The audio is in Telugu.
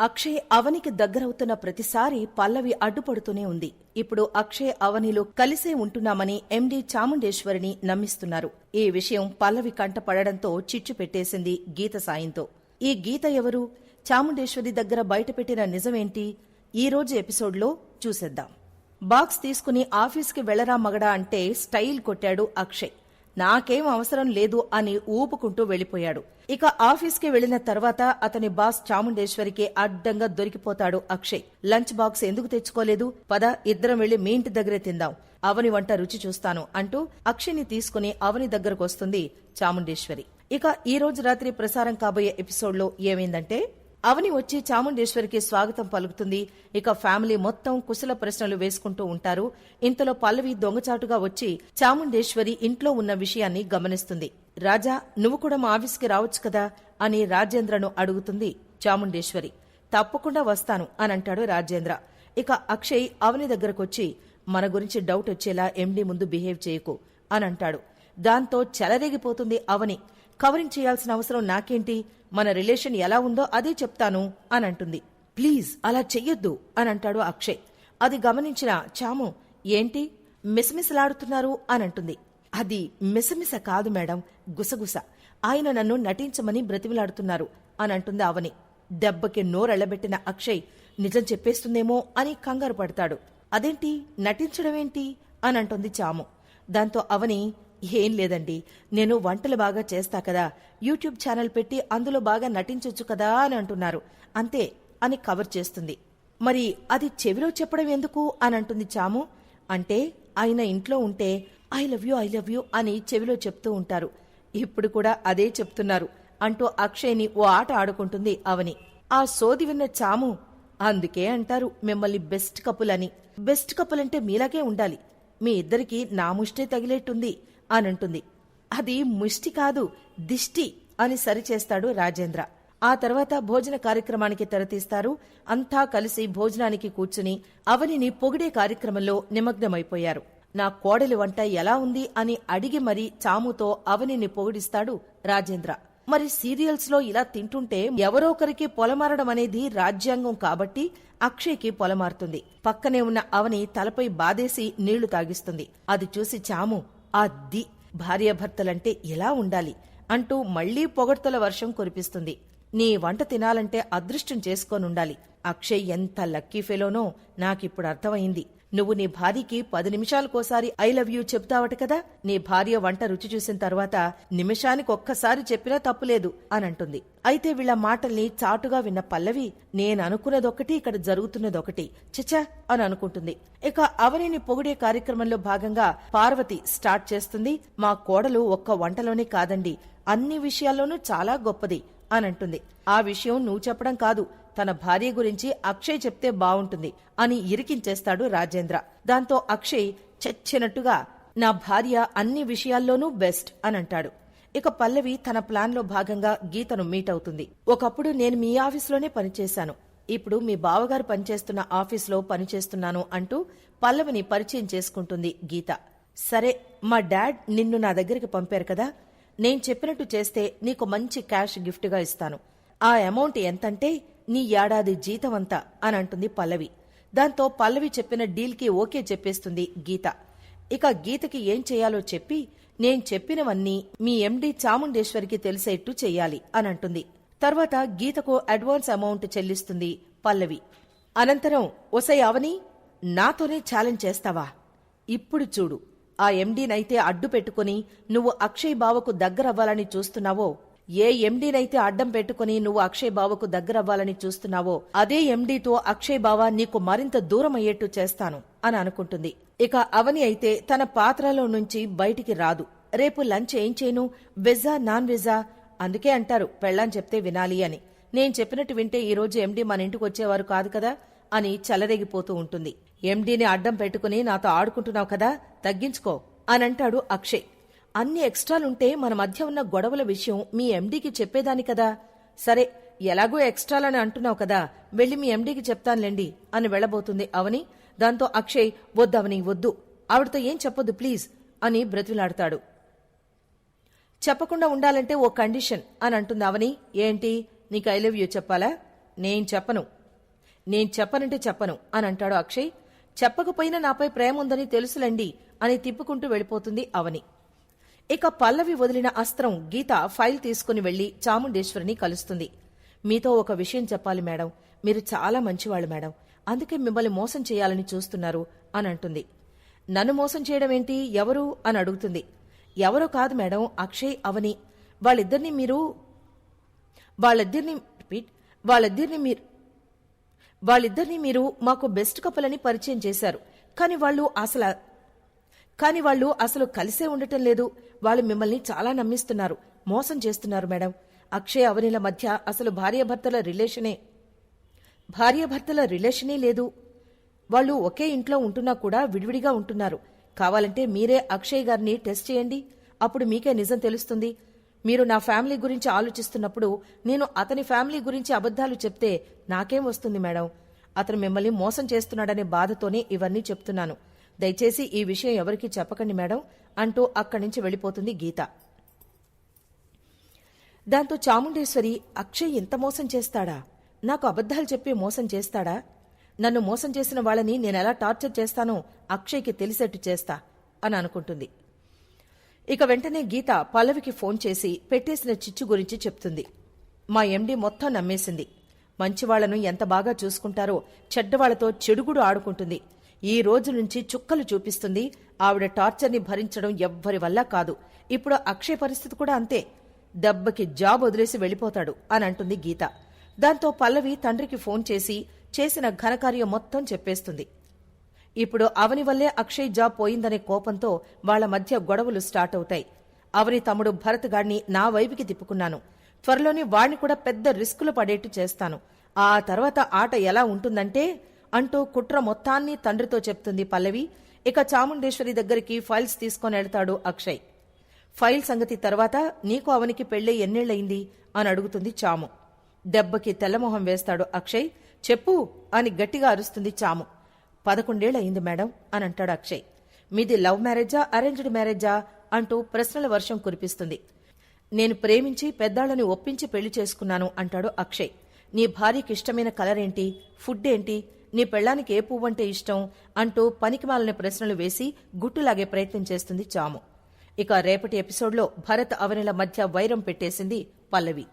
అక్షయ్ అవనికి దగ్గరవుతున్న ప్రతిసారి పల్లవి అడ్డుపడుతూనే ఉంది. ఇప్పుడు అక్షయ్ అవనిలో కలిసే ఉంటున్నామని ఎండీ చాముండేశ్వరిని నమ్మిస్తున్నారు. ఈ విషయం పల్లవి కంట పడడంతో చిచ్చు పెట్టేసింది గీత సాయంతో. ఈ గీత ఎవరు? చాముండేశ్వరి దగ్గర బయటపెట్టిన నిజమేంటి? ఈ రోజు ఎపిసోడ్లో చూసేద్దాం. బాక్స్ తీసుకుని ఆఫీస్కి వెళ్ళరా మగడా అంటే స్టైల్ కొట్టాడు అక్షయ్. నాకేం అవసరం లేదు అని ఊపుకుంటూ వెళ్ళిపోయాడు ఇక ఆఫీస్కి వెళ్ళిన తర్వాత అతని బాస్ చాముండేశ్వరికి అడ్డంగా దొరికిపోతాడు అక్షయ్. లంచ్ బాక్స్ ఎందుకు తెచ్చుకోలేదు? పద ఇద్దరం వెళ్ళి మీ ఇంటి దగ్గరే తిందాం. అవని వంట రుచి చూస్తాను అంటూ అక్షయ్ని తీసుకుని అవని దగ్గరకు వస్తుంది చాముండేశ్వరి. ఇక ఈ రోజు రాత్రి ప్రసారం కాబోయే ఎపిసోడ్లో ఏమైందంటే అవని వచ్చి చాముండేశ్వరికి స్వాగతం పలుకుతుంది. ఇక ఫ్యామిలీ మొత్తం కుశల ప్రశ్నలు వేసుకుంటూ ఉంటారు. ఇంతలో పల్లవి దొంగచాటుగా వచ్చి చాముండేశ్వరి ఇంట్లో ఉన్న విషయాన్ని గమనిస్తుంది. రాజా నువ్వు కూడా మా ఆఫీస్కి రావచ్చు కదా? అని రాజేంద్రను అడుగుతుంది చాముండేశ్వరి. తప్పకుండా వస్తాను అని అంటాడు రాజేంద్ర. ఇక అక్షయ్ అవని దగ్గరకొచ్చి మన గురించి డౌట్ వచ్చేలా ఎండీ ముందు బిహేవ్ చేయకు అని అంటాడు దాంతో చెలరేగిపోతుంది అవని. కవరింగ్ చేయాల్సిన అవసరం నాకేంటి? మన రిలేషన్ ఎలా ఉందో అదే చెప్తాను అని అంటుంది. ప్లీజ్ అలా చెయ్యొద్దు అని అంటాడు అక్షయ్. అది గమనించిన చాము ఏంటి? మిసమిసలాడుతున్నారు అని అంటుంది. అది మిసమిస కాదు మేడం గుసగుస. ఆయన నన్ను నటించమని బ్రతిమిలాడుతున్నారు అని అంటుంది అవని దెబ్బకి నోరెళ్ళబెట్టిన అక్షయ్ నిజం చెప్పేస్తుందేమో అని కంగారు పడతాడు. అదేంటి? నటించడమేంటి? అని అంటుంది చాము. దాంతో అవని ఏం లేదండి. నేను వంటలు బాగా చేస్తా కదా. యూట్యూబ్ ఛానల్ పెట్టి అందులో బాగా నటించొచ్చు కదా అని అంటున్నారు. అంతే అని కవర్ చేస్తుంది. మరి అది చెవిలో చెప్పడం ఎందుకు అని అంటుంది చాము. అంటే ఆయన ఇంట్లో ఉంటే I love you I love you అని చెవిలో చెప్తూ ఉంటారు. ఇప్పుడు కూడా అదే చెప్తున్నారు అంటూ అక్షయ్ని ఓ ఆట ఆడుకుంటుంది అవని. ఆ సోది విన్న చాము అందుకే అంటారు మిమ్మల్ని బెస్ట్ కపుల్ అని. బెస్ట్ కపుల్ అంటే మీలాగే ఉండాలి. మీ ఇద్దరికి నా ముష్టే తగిలేట్టుంది. అనంటుంది. అది ముష్టి కాదు దిష్టి అని సరిచేస్తాడు రాజేంద్ర. ఆ తర్వాత భోజన కార్యక్రమానికి తెరతీస్తారు. అంతా కలిసి భోజనానికి కూర్చుని అవనిని పొగిడే కార్యక్రమంలో నిమగ్నమైపోయారు. నా కోడలి వంట ఎలా ఉంది అని అడిగి మరీ చాముతో అవనిని పొగిడిస్తాడు రాజేంద్ర. మరి సీరియల్స్లో ఇలా తింటుంటే ఎవరో ఒకరికి పొలమారడం అనేది రాజ్యాంగం కాబట్టి అక్షయ్కి పొలమారుతుంది. పక్కనే ఉన్న అవని తలపై బాదేసి నీళ్ళు తాగిస్తుంది. అది చూసి చాము అద్ది. భార్యాభర్తలంటే ఎలా ఉండాలి అంటూ మళ్ళీ పొగడ్తల వర్షం కురిపిస్తుంది. నీ వంట తినాలంటే అదృష్టం చేసుకోనుండాలి. అక్షయ్ ఎంత లక్కీ ఫెలోనో నాకిప్పుడు అర్థమైంది. నువ్వు నీ భార్యకి పది నిమిషాలకోసారి ఐ లవ్ యూ చెప్తావట కదా? నీ భార్య వంట రుచి చూసిన తర్వాత నిమిషానికి ఒక్కసారి చెప్పినా తప్పులేదు అనంటుంది. అయితే వీళ్ళ మాటల్ని చాటుగా విన్న పల్లవి నేను అనుకున్నదొకటి ఇక్కడ జరుగుతున్నదొకటి చిచా అని అనుకుంటుంది. ఇక అవనిని పొగిడే కార్యక్రమంలో భాగంగా పార్వతి స్టార్ట్ చేస్తుంది మా కోడలు ఒక్క వంటలోనే కాదండి అన్ని విషయాల్లోనూ చాలా గొప్పది అనంటుంది. ఆ విషయం నువ్వు చెప్పడం కాదు తన భార్య గురించి అక్షయ్ చెప్తే బావుంటుంది అని ఇరికించేస్తాడు రాజేంద్ర. దాంతో అక్షయ్ చచ్చినట్టుగా నా భార్య అన్ని విషయాల్లోనూ బెస్ట్ అని అంటాడు ఇక పల్లవి తన ప్లాన్లో భాగంగా గీతను మీట్ అవుతుంది. ఒకప్పుడు నేను మీ ఆఫీస్లోనే పనిచేశాను. ఇప్పుడు మీ బావగారు పనిచేస్తున్న ఆఫీస్లో పనిచేస్తున్నాను అంటూ పల్లవిని పరిచయం చేసుకుంటుంది గీత. సరే మా డాడ్ నిన్ను నా దగ్గరికి పంపారు కదా. నేను చెప్పినట్టు చేస్తే నీకు మంచి క్యాష్ గిఫ్ట్గా ఇస్తాను. ఆ అమౌంట్ ఎంతంటే నీ ఏడాది జీతమంతా అని అంటుంది పల్లవి. దాంతో పల్లవి చెప్పిన డీల్కి ఓకే చెప్పేస్తుంది గీత. ఇక గీతకి ఏం చేయాలో చెప్పి నేను చెప్పినవన్నీ మీ ఎండి చాముండేశ్వరికి తెలిసేట్టు చెయ్యాలి అని అంటుంది. తర్వాత గీతకు అడ్వాన్స్ అమౌంట్ చెల్లిస్తుంది పల్లవి. అనంతరం ఒసై అవని నాతోనే ఛాలెంజ్ చేస్తావా? ఇప్పుడు చూడు ఆ ఎండీనైతే అడ్డు పెట్టుకుని నువ్వు అక్షయ్ బావకు దగ్గరవ్వాలని చూస్తున్నావో ఏ ఎండీనైతే అడ్డం పెట్టుకుని నువ్వు అక్షయ్ బావకు దగ్గరవ్వాలని చూస్తున్నావో అదే ఎండీతో అక్షయ్ బావ నీకు మరింత దూరం అయ్యేట్టు చేస్తాను అని అనుకుంటుంది. ఇక అవని అయితే తన పాత్రలో నుంచి బయటికి రాదు. రేపు లంచ్ ఏం చేయను? వెజ్జా నాన్ వెజ్జా? అందుకే అంటారు పెళ్ళాం చెప్తే వినాలి అని. నేను చెప్పినట్టు వింటే ఈరోజు ఎండీ మన ఇంటికి వచ్చేవారు కాదు కదా అని చెలరేగిపోతూ ఉంటుంది. ఎండీని అడ్డం పెట్టుకుని నాతో ఆడుకుంటున్నావు కదా తగ్గించుకో అని అంటాడు అక్షయ్. అన్ని ఎక్స్ట్రాలుంటే మన మధ్య ఉన్న గొడవల విషయం మీ ఎండీకి చెప్పేదాని కదా. సరే ఎలాగో ఎక్స్ట్రాలని అంటున్నావు కదా. వెళ్ళి మీ ఎండీకి చెప్తానులేండి అని వెళ్ళబోతుంది అవని. దాంతో అక్షయ్ వద్దవని వద్దు. ఆవిడతో ఏం చెప్పొద్దు ప్లీజ్ అని బ్రతిలాడతాడు చెప్పకుండా ఉండాలంటే ఓ కండిషన్ అని అంటుంది అవని. ఏంటి? నీకు ఐ లవ్ యూ చెప్పాలా? నేను చెప్పను. నేను చెప్పనంటే చెప్పను అని అంటాడు అక్షయ్. చెప్పకపోయినా నాపై ప్రేమ ఉందని తెలుసులండి అని తిప్పుకుంటూ వెళ్ళిపోతుంది అవని. ఇక పల్లవి వదిలిన అస్త్రం గీత ఫైల్ తీసుకుని వెళ్ళి చాముండేశ్వరిని కలుస్తుంది. మీతో ఒక విషయం చెప్పాలి మేడం. మీరు చాలా మంచివాళ్ళు మేడం. అందుకే మిమ్మల్ని మోసం చేయాలని చూస్తున్నారు అని అంటుంది. నన్ను మోసం చేయడం ఏంటి? ఎవరు? అని అడుగుతుంది. ఎవరో కాదు మేడం. అక్షయ్ అవని. వాళ్ళిద్దరిని మీరు వాళ్ళిద్దరిని రిపీట్. వాళ్ళిద్దరిని మీరు వాళ్ళిద్దరిని మీరు మాకు బెస్ట్ కపుల్ అని పరిచయం చేశారు. కానీ వాళ్ళు అసలు కానీ వాళ్ళు అసలు కలిసే ఉండటం లేదు. వాళ్ళు మిమ్మల్ని చాలా నమ్మిస్తున్నారు. మోసం చేస్తున్నారు మేడం. అక్షయ్ అవనిల మధ్య అసలు భార్యాభర్తల రిలేషనే. భార్యాభర్తల రిలేషనే లేదు. వాళ్ళు ఒకే ఇంట్లో ఉంటున్నా కూడా విడివిడిగా ఉంటున్నారు. కావాలంటే మీరే అక్షయ్ గారిని టెస్ట్ చేయండి. అప్పుడు మీకే నిజం తెలుస్తుంది. మీరు నా ఫ్యామిలీ గురించి ఆలోచిస్తున్నప్పుడు నేను అతని ఫ్యామిలీ గురించి అబద్ధాలు చెప్తే నాకేం వస్తుంది మేడం? అతను మిమ్మల్ని మోసం చేస్తున్నాడనే బాధతోనే ఇవన్నీ చెప్తున్నాను. దయచేసి ఈ విషయం ఎవరికీ చెప్పకండి మేడం అంటూ అక్కడి నుంచి వెళ్ళిపోతుంది గీత. దాంతో చాముండేశ్వరి అక్షయ్ ఇంత మోసం చేస్తాడా? నాకు అబద్ధాలు చెప్పి మోసం చేస్తాడా? నన్ను మోసం చేసిన వాళ్ళని నేనెలా టార్చర్ చేస్తానో అక్షయ్కి తెలిసేట్టు చేస్తా అని అనుకుంటుంది. ఇక వెంటనే గీత పల్లవికి ఫోన్ చేసి పెట్టేసిన చిచ్చు గురించి చెప్తుంది. మా ఎండి మొత్తం నమ్మేసింది. మంచివాళ్ళను ఎంత బాగా చూసుకుంటారో చెడ్డవాళ్ళతో చెడుగుడు ఆడుకుంటుంది. ఈ రోజు నుంచి చుక్కలు చూపిస్తుంది. ఆవిడ టార్చర్ని భరించడం ఎవ్వరి వల్ల కాదు. ఇప్పుడు అక్షయ్ పరిస్థితి కూడా అంతే. దెబ్బకి జాబ్ వదిలేసి వెళ్ళిపోతాడు అని అంటుంది గీత. దాంతో పల్లవి తండ్రికి ఫోన్ చేసి చేసిన ఘనకార్యం మొత్తం చెప్పేస్తుంది. ఇప్పుడు అవని వల్లే అక్షయ్ జాబ్ పోయిందనే కోపంతో వాళ్ళ మధ్య గొడవలు స్టార్ట్ అవుతాయి. అవని తమ్ముడు భరత్ గాడిని నా వైపుకి తిప్పుకున్నాను. త్వరలోనే వాణ్ణి కూడా పెద్ద రిస్కులు పడేట్టు చేస్తాను. ఆ తర్వాత ఆట ఎలా ఉంటుందంటే అంటూ కుట్ర మొత్తాన్ని తండ్రితో చెప్తుంది పల్లవి. ఇక చాముండేశ్వరి దగ్గరికి ఫైల్స్ తీసుకొని వెళ్తాడు అక్షయ్. ఫైల్ సంగతి తర్వాత నీకు అవనికి పెళ్ళై ఎన్నేళ్ళయింది అని అడుగుతుంది చాము. దెబ్బకి తెల్లమొహం వేస్తాడు అక్షయ్. చెప్పు అని గట్టిగా అరుస్తుంది చాము. పదకొండేళ్ళయింది మేడం అని అంటాడు అక్షయ్. మీది లవ్ మ్యారేజా అరేంజ్డ్ మ్యారేజా? అంటూ ప్రశ్నల వర్షం కురిపిస్తుంది. నేను ప్రేమించి పెద్దాళ్ళని ఒప్పించి పెళ్ళి చేసుకున్నాను అంటాడు అక్షయ్. నీ భార్యకి ఇష్టమైన కలర్ ఏంటి ఫుడ్ ఏంటి నీ పెళ్ళానికి ఏ పువ్వంటే ఇష్టం అంటూ పనికిమాలని ప్రశ్నలు వేసి గుట్టులాగే ప్రయత్నం చేస్తుంది చాము. ఇక రేపటి ఎపిసోడ్లో భరత్ అవనిల మధ్య వైరం పెట్టేసింది పల్లవి.